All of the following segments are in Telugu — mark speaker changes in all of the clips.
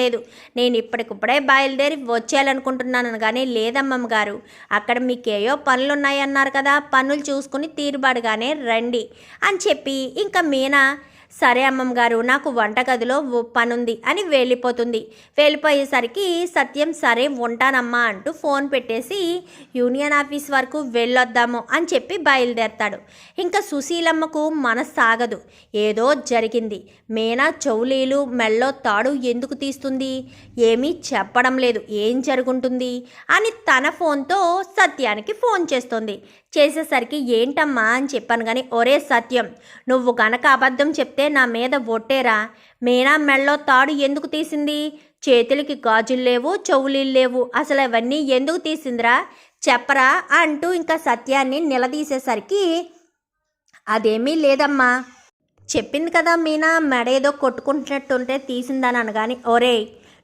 Speaker 1: లేదు. నేను ఇప్పటికిప్పుడే బయలుదేరి వచ్చేయాలనుకుంటున్నాను కానీ లేదమ్మమ్మ గారు. అక్కడ మీకు ఏయో పనులు కదా పనులు చూసుకుని తీరుబాటుగానే రండి అని చెప్పి ఇంకా మీనా సరే అమ్మమ్మ గారు నాకు వంటగదిలో పనుంది అని వెళ్ళిపోతుంది. వెళ్ళిపోయేసరికి సత్యం సరే ఉంటానమ్మా అంటూ ఫోన్ పెట్టేసి యూనియన్ ఆఫీస్ వరకు వెళ్ళొద్దాము అని చెప్పి బయలుదేరతాడు. ఇంకా సుశీలమ్మకు మనసు సాగదు ఏదో జరిగింది. మేనా చౌలీలు మెల్లో తాడు ఎందుకు తీస్తుంది? ఏమీ చెప్పడం లేదు. ఏం జరుగుంటుంది? అని తన ఫోన్తో సత్యానికి ఫోన్ చేస్తుంది. చేసేసరికి ఏంటమ్మా అని చెప్పాను కానీ ఒరే సత్యం నువ్వు గనక అబద్ధం చెప్తే నా మీద ఒట్టేరా? మీనా మెళ్ళో తాడు ఎందుకు తీసింది? చేతులకి గాజులు లేవు చెవులీలు లేవు అసలు అవన్నీ ఎందుకు తీసిందిరా? చెప్పరా? అంటూ ఇంకా సత్యాన్ని నిలదీసేసరికి అదేమీ లేదమ్మా. చెప్పింది కదా మీనా మెడ ఏదో కొట్టుకుంటున్నట్టుంటే తీసిందని అనగాని ఒరే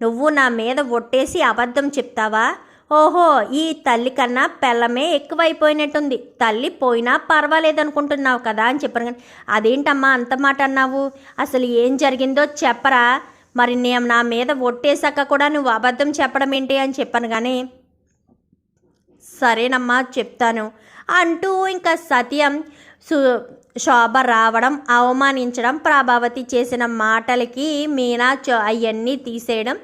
Speaker 1: నువ్వు నా మీద ఒట్టేసి అబద్ధం చెప్తావా? ఓహో ఈ తల్లి కన్నా పిల్లమే ఎక్కువైపోయినట్టుంది. తల్లి పోయినా పర్వాలేదనుకుంటున్నావు కదా అని చెప్పాను కానీ అదేంటమ్మా అంత మాట అన్నావు? అసలు ఏం జరిగిందో చెప్పరా? మరి నేను నా మీద ఒట్టేశాక కూడా నువ్వు అబద్ధం చెప్పడం ఏంటి అని చెప్పాను కానీ సరేనమ్మా చెప్తాను అంటూ ఇంకా సత్యం సు శోభ రావడం అవమానించడం ప్రభావతి చేసిన మాటలకి మీనా అవన్నీ తీసేయడం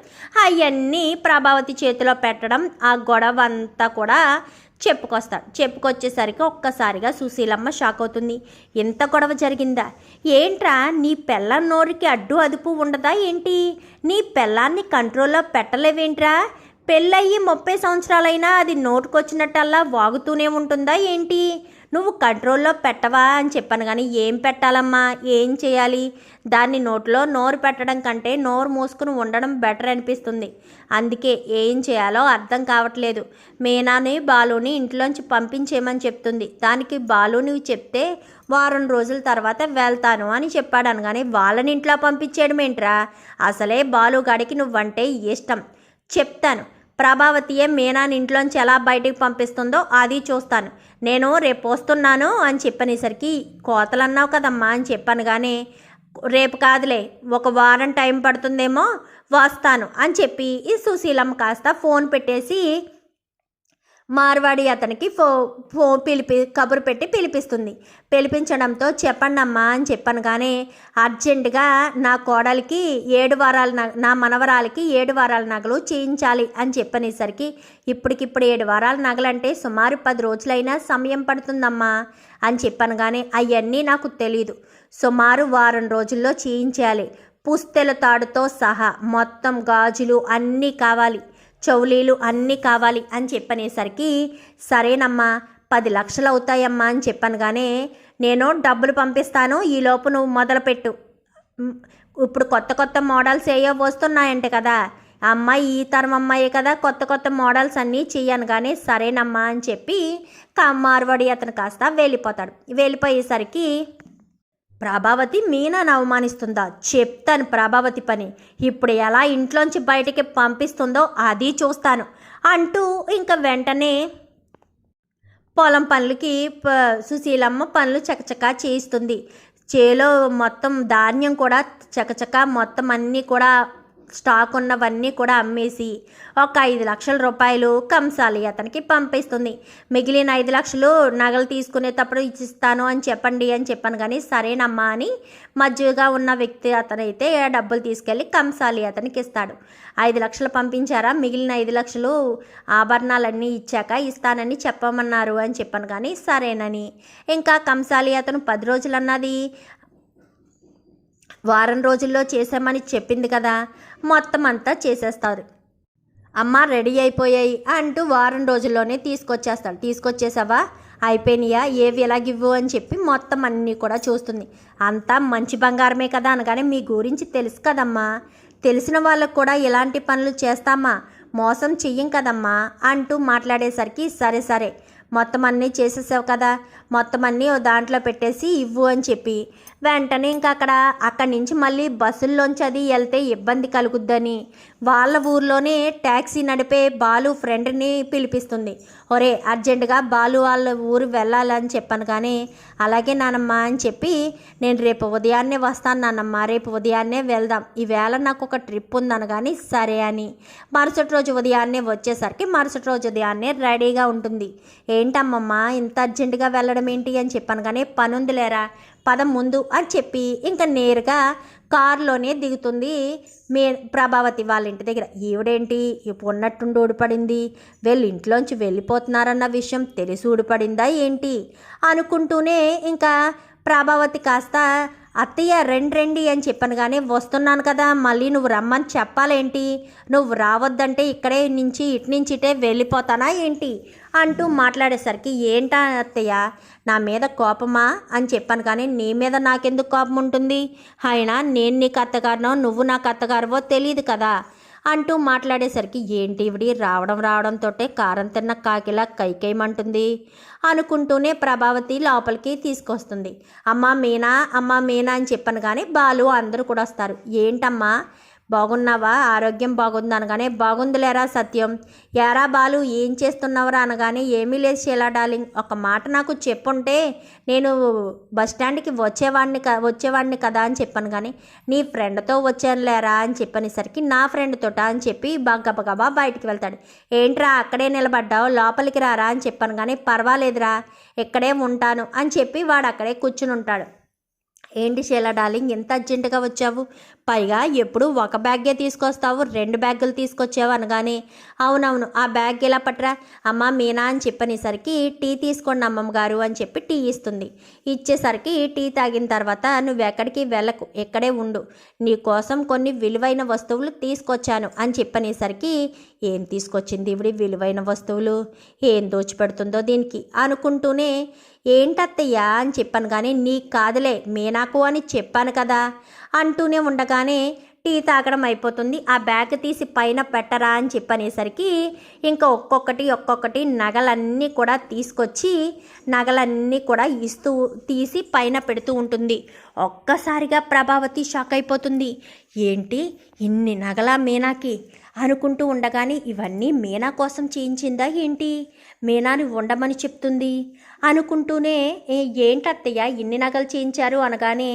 Speaker 1: అవన్నీ ప్రభావతి చేతిలో పెట్టడం ఆ గొడవ అంతా కూడా చెప్పుకొస్తాడు చెప్పుకొచ్చేసరికి ఒక్కసారిగా సుశీలమ్మ షాక్ అవుతుంది. ఎంత గొడవ జరిగిందా? ఏంట్రా నీ పెళ్ళ నోరుకి అడ్డు అదుపు ఉండదా ఏంటి? నీ పెళ్ళాన్ని కంట్రోల్లో పెట్టలేవేంట్రా? పెళ్ళయ్యి ముప్పై సంవత్సరాలైనా అది నోటుకొచ్చినట్టల్లా వాగుతూనే ఉంటుందా ఏంటి? నువ్వు కంట్రోల్లో పెట్టవా అని చెప్పాను కానీ ఏం పెట్టాలమ్మా? ఏం చేయాలి? దాన్ని నోట్లో నోరు పెట్టడం కంటే నోరు మూసుకుని ఉండడం బెటర్ అనిపిస్తుంది. అందుకే ఏం చేయాలో అర్థం కావట్లేదు. మీనాని బాలుని ఇంట్లోంచి పంపించేయమని చెప్తుంది. దానికి బాలుని చెప్తే వారం రోజుల తర్వాత వెళ్తాను అని చెప్పాడు అనగానే వాళ్ళని ఇంట్లో పంపించేయడం ఏంట్రా అసలే బాలుగాడికి నువ్వంటే ఇష్టం. చెప్తాను. ప్రభావతియే మీనాని ఇంట్లోంచి ఎలా బయటికి పంపిస్తుందో అది చూస్తాను. నేను రేపు వస్తున్నాను అని చెప్పనేసరికి కోతలు అన్నావు కదమ్మా అని చెప్పాను కానీ రేపు కాదులే ఒక వారం టైం పడుతుందేమో వస్తాను అని చెప్పి ఈ సుశీలమ్మ కాస్త ఫోన్ పెట్టేసి మార్వాడి అతనికి ఫో ఫో పిలిపి కబురు పెట్టి పిలిపిస్తుంది. పిలిపించడంతో చెప్పండమ్మా అని చెప్పాను కానీ అర్జెంటుగా నా కోడలికి ఏడు వారాల నగ నా మనవరాలకి ఏడు వారాల నగలు చేయించాలి అని చెప్పనేసరికి ఇప్పటికిప్పుడు ఏడు వారాల నగలంటే సుమారు పది రోజులైనా సమయం పడుతుందమ్మా అని చెప్పాను కానీ అవన్నీ నాకు తెలియదు సుమారు వారం రోజుల్లో చేయించాలి. పుస్తెల తాడుతో సహా మొత్తం గాజులు అన్నీ కావాలి. చౌలీలు అన్నీ కావాలి అని చెప్పనేసరికి సరేనమ్మా పది లక్షలు అవుతాయమ్మా అని చెప్పనుగానే నేను డబ్బులు పంపిస్తాను ఈలోపు నువ్వు మొదలుపెట్టు. ఇప్పుడు కొత్త కొత్త మోడల్స్ ఏయో వస్తున్నాయంట కదా అమ్మాయి ఈ తరం అమ్మాయి కదా కొత్త కొత్త మోడల్స్ అన్నీ చెయ్యను కానీ సరేనమ్మా అని చెప్పి కా మార్వాడి అతను కాస్త వెళ్ళిపోతాడు. వెళ్ళిపోయేసరికి ప్రభావతి మీనాను అవమానిస్తుందా? చెప్తాను ప్రభావతి పని. ఇప్పుడు ఎలా ఇంట్లోంచి బయటికి పంపిస్తుందో అది చూస్తాను అంటూ ఇంకా వెంటనే పొలం పనులకి ప- సుశీలమ్మ పనులు చకచకా చేయిస్తుంది. చేలో మొత్తం ధాన్యం కూడా చకచకా మొత్తం అన్నీ కూడా స్టాక్ ఉన్నవన్నీ కూడా అమ్మేసి ఒక ఐదు లక్షల రూపాయలు కంసాలి అతనికి పంపిస్తుంది. మిగిలిన ఐదు లక్షలు నగలు తీసుకునేటప్పుడు ఇచ్చిస్తాను అని చెప్పండి అని చెప్పాను కానీ సరేనమ్మా అని మధ్యగా ఉన్న వ్యక్తి అతనైతే డబ్బులు తీసుకెళ్ళి కంసాలి అతనికి ఇస్తాడు. ఐదు లక్షలు పంపించారా? మిగిలిన ఐదు లక్షలు ఆభరణాలన్నీ ఇచ్చాక ఇస్తానని చెప్పమన్నారు అని చెప్పాను కానీ సరేనని. ఇంకా కంసాలి అతను పది రోజులు అన్నది వారం రోజుల్లో చేసామని చెప్పింది కదా మొత్తం అంతా చేసేస్తారు. అమ్మ రెడీ అయిపోయాయి అంటూ వారం రోజుల్లోనే తీసుకొచ్చేస్తాడు. తీసుకొచ్చేసావా? అయిపోయినాయా? ఏవి ఎలాగివ్వు అని చెప్పి మొత్తం అన్నీ కూడా చూస్తుంది. అంతా మంచి బంగారమే కదా అనగానే మీ గురించి తెలుసు కదమ్మా. తెలిసిన వాళ్ళకు కూడా ఇలాంటి పనులు చేస్తామా? మోసం చెయ్యం కదమ్మా అంటూ మాట్లాడేసరికి సరే సరే మొత్తం అన్నీ చేసేసావు కదా మొత్తం అన్నీ ఓ దాంట్లో పెట్టేసి ఇవ్వు అని చెప్పి వెంటనే ఇంకా అక్కడ అక్కడి నుంచి మళ్ళీ బస్సుల్లోంచి అది వెళ్తే ఇబ్బంది కలుగుద్దని. వాళ్ళ ఊర్లోనే ట్యాక్సీ నడిపే బాలు ఫ్రెండ్ని పిలిపిస్తుంది. ఒరే అర్జెంటుగా బాలు వాళ్ళ ఊరు వెళ్ళాలని చెప్పాను కానీ అలాగే నానమ్మ అని చెప్పి నేను రేపు ఉదయాన్నే వస్తాను నానమ్మ రేపు ఉదయాన్నే వెళ్దాం. ఈవేళ నాకు ఒక ట్రిప్ ఉందనగాని సరే అని. మరుసటి రోజు ఉదయాన్నే వచ్చేసరికి మరుసటి రోజు ఉదయాన్నే రెడీగా ఉంటుంది. ఏంటమ్మమ్మ ఇంత అర్జెంటుగా వెళ్ళడం ఏంటి అని చెప్పాను కానీ పనుంది లేరా పదం ముందు అని చెప్పి ఇంకా నేరుగా కారులోనే దిగుతుంది మే ప్రభావతి వాళ్ళ ఇంటి దగ్గర. ఈవిడేంటి? ఇప్పుడు ఉన్నట్టుండి ఊడిపడింది. వీళ్ళు ఇంట్లోంచి వెళ్ళిపోతున్నారన్న విషయం తెలిసి ఊడిపడిందా ఏంటి? అనుకుంటూనే ఇంకా ప్రభావతి కాస్త అత్తయ్య రెండు రండి అని చెప్పాను కానీ వస్తున్నాను కదా మళ్ళీ నువ్వు రమ్మని చెప్పాలేంటి? నువ్వు రావద్దంటే ఇక్కడే నుంచి ఇటు నుంచి ఇటే వెళ్ళిపోతానా ఏంటి? అంటూ మాట్లాడేసరికి ఏంటా అత్తయ్య నా మీద కోపమా? అని చెప్పాను కానీ నీ మీద నాకెందుకు కోపం ఉంటుంది? అయినా నేను నీకు అత్తగారినో నువ్వు నాకు అత్తగారివో తెలియదు కదా. అంటూ మాట్లాడేసరికి ఏంటి ఇవిడి? రావడం రావడంతో కారం తిన్న కాకిలా కైకేయమంటుంది అనుకుంటూనే ప్రభావతి లోపలికి తీసుకొస్తుంది. అమ్మ మీనా అమ్మ మీనా అని చెప్పాను కానీ బాలు అందరూ కూడా వస్తారు. ఏంటమ్మా బాగున్నావా? ఆరోగ్యం బాగుంది అనగానే బాగుందిలేరా సత్యం. యారా బాలు ఏం చేస్తున్నావురా? అనగానే ఏమీ లేదు షీలా డార్లింగ్. ఒక మాట నాకు చెప్పుంటే నేను బస్ స్టాండ్కి వచ్చేవాడిని క వచ్చేవాడిని కదా అని చెప్పాను కానీ నీ ఫ్రెండ్తో వచ్చాను లేరా అని చెప్పనేసరికి నా ఫ్రెండ్ తోట అని చెప్పి గబగబా బయటికి వెళ్తాడు. ఏంట్రా అక్కడే నిలబడ్డావు? లోపలికి రారా? అని చెప్పాను కానీ పర్వాలేదురా. ఇక్కడే ఉంటాను. అని చెప్పి వాడు అక్కడే కూర్చుని ఉంటాడు. ఏంటి షీలా డార్లింగ్ ఎంత అర్జెంటుగా వచ్చావు? పైగా ఎప్పుడు ఒక బ్యాగే తీసుకొస్తావు రెండు బ్యాగులు తీసుకొచ్చావు అనగానే. అవునవును ఆ బ్యాగ్ ఎలా పట్రా? అమ్మ మీనా అని చెప్పనేసరికి టీ తీసుకోండి అమ్మమ్మ గారు అని చెప్పి టీ ఇస్తుంది. ఇచ్చేసరికి టీ తాగిన తర్వాత నువ్వు ఎక్కడికి వెళ్ళకు ఇక్కడే ఉండు. నీ కోసం కొన్ని విలువైన వస్తువులు తీసుకొచ్చాను అని చెప్పనేసరికి ఏం తీసుకొచ్చింది ఇవిడి విలువైన వస్తువులు? ఏం దోచిపెడుతుందో దీనికి? అనుకుంటూనే ఏంటత్తయ్యా? అని చెప్పాను కానీ నీకు కాదులే మీనాకు అని చెప్పాను కదా? అంటూనే ఉండగానే టీ తాగడం అయిపోతుంది. ఆ బ్యాగ్ తీసి పైన పెట్టరా అని చెప్పనేసరికి ఇంకా ఒక్కొక్కటి ఒక్కొక్కటి నగలన్నీ కూడా తీసుకొచ్చి నగలన్నీ కూడా ఇస్తూ తీసి పైన పెడుతూ ఉంటుంది. ఒక్కసారిగా ప్రభావతి షాక్ అయిపోతుంది. ఏంటి ఇన్ని నగల మీనాకి? అనుకుంటూ ఉండగానే ఇవన్నీ మీనా కోసం చేయించిందా ఏంటి? మీనాని ఉండమని చెప్తుంది. అనుకుంటూనే ఏంటత్తయ్య ఇన్ని నగలు చేయించారు? అనగానే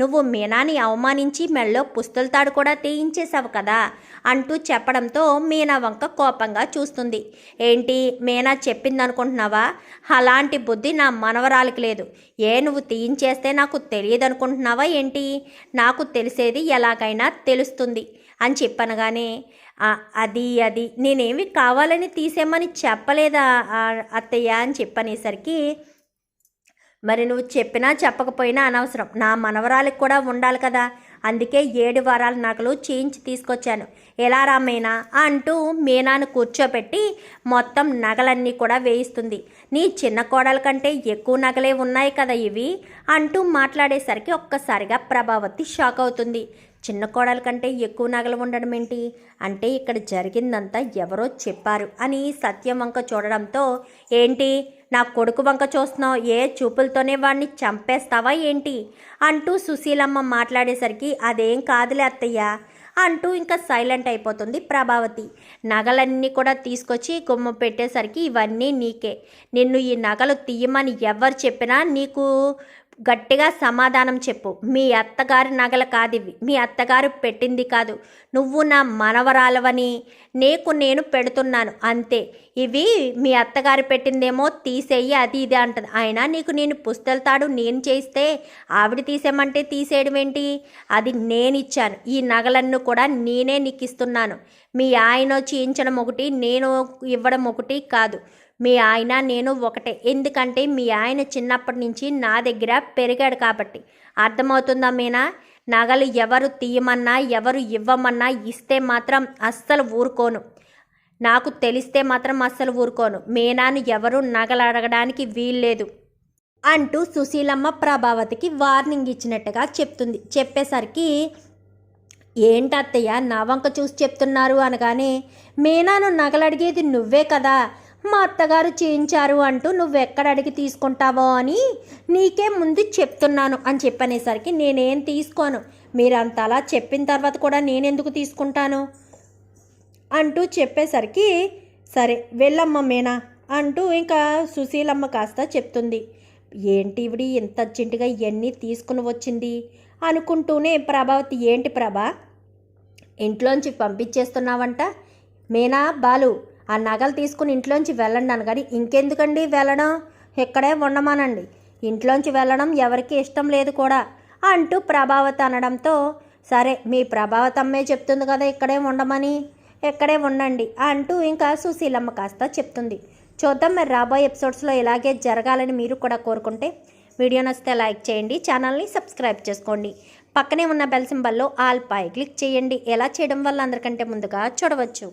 Speaker 1: నువ్వు మీనాని అవమానించి మెళ్ళో పుస్తుల తాడు కూడా తీయించేశావు కదా? అంటూ చెప్పడంతో మీనా వంక కోపంగా చూస్తుంది. ఏంటి? మీనా చెప్పింది అనుకుంటున్నావా అలాంటి బుద్ధి నా మనవరాలికి లేదు. ఏ నువ్వు తీయించేస్తే నాకు తెలియదు అనుకుంటున్నావా ఏంటి? నాకు తెలిసేది ఎలాగైనా తెలుస్తుంది అని చెప్పనగానే అది అది నేనేమి కావాలని తీసేమని చెప్పలేదా అత్తయ్య? అని చెప్పనేసరికి మరి నువ్వు చెప్పినా చెప్పకపోయినా అనవసరం. నా మనవరాలికి కూడా ఉండాలి కదా. అందుకే ఏడు వారాల నగలు చేయించి తీసుకొచ్చాను. ఎలా రా మీనా? అంటూ మీనాను కూర్చోబెట్టి మొత్తం నగలన్నీ కూడా వేయిస్తుంది. నీ చిన్న కోడల కంటే ఎక్కువ నగలే ఉన్నాయి కదా ఇవి? అంటూ మాట్లాడేసరికి ఒక్కసారిగా ప్రభావతి షాక్ అవుతుంది. చిన్న కోడల కంటే ఎక్కువ నగలు ఉండడం ఏంటి? అంటే ఇక్కడ జరిగిందంతా ఎవరో చెప్పారు అని సత్యం వంక చూడడంతో ఏంటి? నా కొడుకు వంక చూస్తున్నావు ఏ చూపులతోనే వాడిని చంపేస్తావా ఏంటి? అంటూ సుశీలమ్మ మాట్లాడేసరికి అదేం కాదులే అత్తయ్య అంటూ ఇంకా సైలెంట్ అయిపోతుంది ప్రభావతి. నగలన్నీ కూడా తీసుకొచ్చి గుమ్మ పెట్టేసరికి ఇవన్నీ నీకే. నిన్ను ఈ నగలు తీయమని ఎవరు చెప్పినా నీకు గట్టిగా సమాధానం చెప్పు. మీ అత్తగారి నగల కాదివి. మీ అత్తగారు పెట్టింది కాదు. నువ్వు నా మనవరాలవని నీకు నేను పెడుతున్నాను. అంతే. ఇవి మీ అత్తగారు పెట్టిందేమో తీసేయి అది ఇది అంటది. అయినా నీకు నేను పుస్తెళ్తాడు నేను చేస్తే ఆవిడ తీసేయమంటే తీసేయడం ఏంటి? అది నేను ఇచ్చాను ఈ నగలన్నీ కూడా నేనే నీకు ఇస్తున్నాను మీ ఆయన చేయించడం ఒకటి నేను ఇవ్వడం ఒకటి కాదు. మీ ఆయన నేను ఒకటే. ఎందుకంటే మీ ఆయన చిన్నప్పటి నుంచి నా దగ్గర పెరిగాడు కాబట్టి. అర్థమవుతుందా మీనా? నగలు ఎవరు తీయమన్నా ఎవరు ఇవ్వమన్నా ఇస్తే మాత్రం అస్సలు ఊరుకోను. నాకు తెలిస్తే మాత్రం అస్సలు ఊరుకోను. మీనాను ఎవరు నగలు అడగడానికి వీల్లేదు అంటూ సుశీలమ్మ ప్రభావతికి వార్నింగ్ ఇచ్చినట్టుగా చెప్తుంది. చెప్పేసరికి ఏంటి అత్తయ్య నా వంక చూసి చెప్తున్నారు అనగానే మీనాను నగలడిగేది నువ్వే కదా. మా అత్తగారు చేయించారు అంటూ నువ్వెక్కడ అడిగి తీసుకుంటావో అని నీకే ముందు చెప్తున్నాను అని చెప్పనేసరికి నేనేం తీసుకోను. మీరంత అలా చెప్పిన తర్వాత కూడా నేనెందుకు తీసుకుంటాను? అంటూ చెప్పేసరికి సరే వెళ్ళమ్మ మీనా అంటూ ఇంకా సుశీలమ్మ కాస్త చెప్తుంది. ఏంటి ఇవిడి ఇంత అర్జెంటుగా ఇవన్నీ తీసుకుని వచ్చింది? అనుకుంటూనే ప్రభావతి ఏంటి ప్రభా? ఇంట్లోంచి పంపించేస్తున్నావంట? మీనా బాలు ఆ నగలు తీసుకుని ఇంట్లోంచి వెళ్ళండి అనగాని ఇంకెందుకండి వెళ్ళడం? ఇక్కడే ఉండమానండి. ఇంట్లోంచి వెళ్ళడం ఎవరికి ఇష్టం లేదు కూడా. అంటూ ప్రభావతి అనడంతో సరే మీ ప్రభావతమ్మే చెప్తుంది కదా ఇక్కడే ఉండమని. ఇక్కడే ఉండండి అంటూ ఇంకా సుశీలమ్మ కాస్త చెప్తుంది. చూద్దాం మరి రాబోయే ఎపిసోడ్స్లో ఇలాగే జరగాలని మీరు కూడా కోరుకుంటే వీడియో నచ్చితే లైక్ చేయండి ఛానల్ని సబ్స్క్రైబ్ చేసుకోండి. పక్కనే ఉన్న బెల్ సింబల్లో ఆల్ పై క్లిక్ చేయండి. ఎలా చేయడం వల్ల అందరికంటే ముందుగా చూడవచ్చు.